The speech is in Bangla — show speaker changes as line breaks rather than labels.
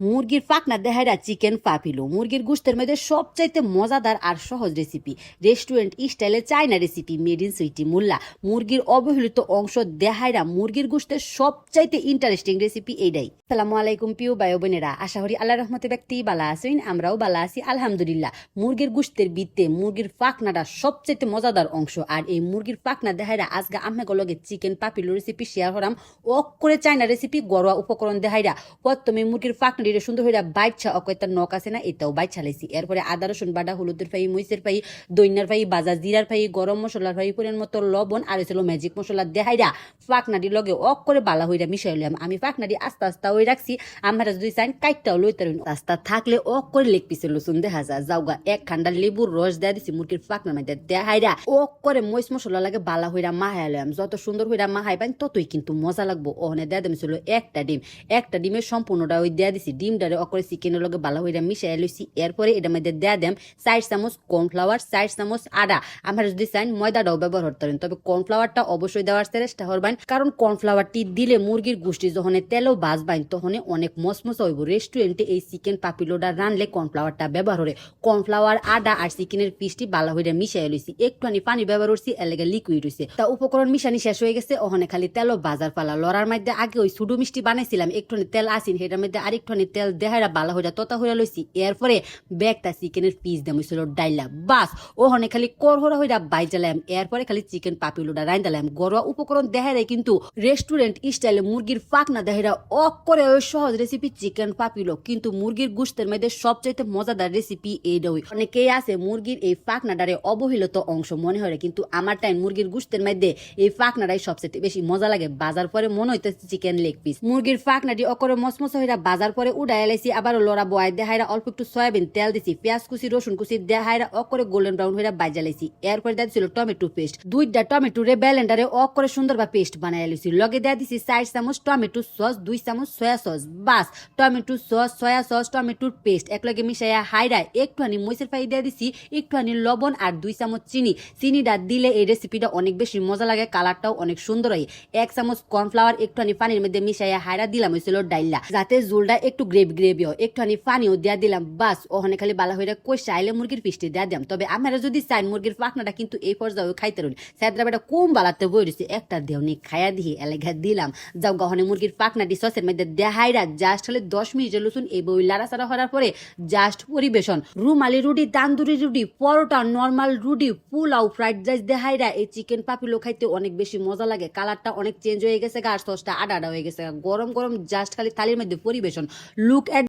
মুরগির পাকনা দেহাইরা চিকেন পাপিলো। মুরগির গুস্তের মধ্যে সবচাইতে মজাদার আর সহজ রেসিপি রেস্টুরেন্ট স্টাইলে China recipe made in Sweety Molla মুরগির অবহেলিত অংশ দেহাইরা মুরগির গুস্তের সবচাইতে ইন্টারেস্টিং রেসিপি এইটাই সালামু আলাইকুম পিউ বায়ো বোনেরা আশা করি আল্লাহ রহমতে ব্যক্তি বালা আছেন, আমরাও বালা আছি, আলহামদুলিল্লাহ। মুরগির গুস্তের বিত্তে মুরগির পাকনাটা সবচাইতে মজাদার অংশ। আর এই মুরগির পাকনা দেহাইরা আজকে আমাকে লগে চিকেন পাপিলো রেসিপি শেয়ার করাম। ওক করে চাইনা রেসিপি ঘরোয়া উপকরণ দেহাইরা প্রথমে মুরগির পাকনাটি সুন্দর হইরা বাইচ্ছা অকয়তা নখ আছে না, এটাও বাইচ্ছা লাইছি। এরপরে আদা, রসুন, বাটা, হলুদের ফাই, মরিচের ফাই দৈন্যার ফাই, বাজা জিরার ফাই, গরম মশলার ফাই, পরিমাণ মতো লবণ, আর হয়েছিল ম্যাজিক মশলা দেহাইরা পাকনাটি লগে অক করে বালা হইরা মিশাইলাম আমি পাকনাটি আস্তে আস্তে ওই রাখছি, আমরা যদি চাইন কাইটটাও লইতে রাস্তা থাকলে অক করে লেগ পিসের লসুন দেখা যায়। যাওগা, এক খান্ডা লেবুর রস দেয়া দিছি, মুরগির পাকনার মধ্যে দেহাইরা অক করে মরিচ মশলা লাগে বালা হইরা মাহাইলাম যত সুন্দর হইরা মাহাইবান ততই কিন্তু মজা লাগবো। ওখানে দেয়া দেম ছিল একটা ডিম। একটা ডিমের সম্পূর্ণটা ওই দেয়া দিছি ডিমটারে অকরে চিকেনের লগে বালা হইরা মিশাই লইছি। এরপরে এটার মধ্যে দেয়া দেম চার চামচ কর্নফ্লাওয়ার চার চামচ আদা। আমরা যদি চাইন ময়দাটাও ব্যবহার করতে পারেন। তবে কর্নফ্লাওয়ারটা অবশ্যই দেওয়ার চেষ্টা করবেন। কারণ কর্নফ্লাওয়ারটি দিলে মুরগির গোষ্ঠী যখন তেলও বাজবাইন তখন অনেক মসমস হইব। রেস্টুরেন্টে এই চিকেন পাপিলোটা রানলে কর্নফ্লাওয়ারটা ব্যবহার করে কর্নফ্লাওয়ার আদা আর চিকেনের পিসটি বালা হইরা মিশাই লইছি। একটুখানি পানি ব্যবহার করছি এলাকা লিকুইড হইছে। তা উপকরণ মিশানি শেষ হয়ে গেছে। ওখানে খালি তেলও বাজার পালা। লড়ার মধ্যে আগে ওই সুডু মিষ্টি বানাইছিলাম। একটুখানি তেল আসিন সেটার মধ্যে আরেকটুখানি তেল দেহারা বালা হইরা ততা হইরা লইছি। এরপরে ব্যাগটা চিকেনের পিস দাম হইছিল ডাইলা। বাস ওখানে খালি করহরা হইরা বাইজালাম এরপরে খালি চিকেন পাপিলোটা রাইন্দালাম ঘরোয়া উপকরণ দেহারে কিন্তু রেস্টুরেন্ট স্টাইলে মুরগির পাকনা দেহারা অক করে ওই সহজ রেসিপি চিকেন পাপিলো। কিন্তু মুরগির গুস্তের মধ্যে সবচাইতে মজাদার রেসিপি এই এইটাই অনেকেই আছে মুরগির এই পাকনাটারে অবহেলিত অংশ মনে হয় কিন্তু আমার টাইম মুরগির গুস্তের মধ্যে এই পাকনাটাই সবচেয়ে বেশি মজা লাগে। বাজার পরে মনে হইতেছে চিকেন লেগ পিস। মুরগির পাকনাটি অকরে মসমস হইরা বাজার পরে উড়াই লাইছি আবার লড়া বয় দেহাইরা অল্প একটু সয়াবিন তেল দিছি, পেঁয়াজ কুচি, রসুন কুচি দেহাইরা অকরে গোল্ডেন ব্রাউন হইরা বাজা লাইছি। এরপরে দেয়া ছিল টমেটো পেস্ট দুইটা টমেটো রে ব্যালেন্ডারে অক করে সুন্দর বা পেস্ট বানাই লাইছি। লগে দেয়া দিছি চার চামচ টমেটো সস দুই চামচ সয়া সস বাস, টমেটো সস সয়া সস টমেটোর পেস্ট একলগে মিশাইয়া হাইরা একটুখানি মরিচের ফাই দিয়ে দিছি, একটুখানি লবণ আর দুই চামচ চিনি। চিনিটা দিলে এই রেসিপিটা অনেক বেশি মজা লাগে কালারটাও অনেক সুন্দর হয়। এক চামচ কর্নফ্লাওয়ার একটুখানি পানির মধ্যে মিশাইয়া হাইরা দিলাম হয়েছিল ডাইলা যাতে জোলটা একটু গ্রেভ গ্রেভি হয় একটুখানি পানিও দেয়া দিলাম, বাস। ওখানে খালি বালা হইরা কষা আইলে মুরগির পিসটি দেয়া দিলাম তবে আমরা যদি চাই মুরগির পাখনাটা কিন্তু এই পর্যায়ে খাইতে রুন। স্যাদরা বেটা কম বালাতে বই রয়েছে একটা দেওনি খায়া দিয়ে এলাকা দিলাম। যাও গহনে মুরগির পাখনাটি সসের মধ্যে দেহাইরা জাস্ট হলে দশ মিনিটের লুসুন এই বই লাড়াচাড়া হওয়ার পরে জাস্ট পরিবেশন। রুমালি রুটি, তান্দুরি রুটি, পরোটা, নর্মাল রুটি, পোলাও, ফ্রাইড রাইস দেহাইরা এই চিকেন পাপিলো খাইতে অনেক বেশি মজা লাগে। কালারটা অনেক চেঞ্জ হয়ে গেছে গা, আর সসটা আডা আডা হয়ে গেছে গরম গরম, জাস্ট খালি থালির মধ্যে পরিবেশন। Look at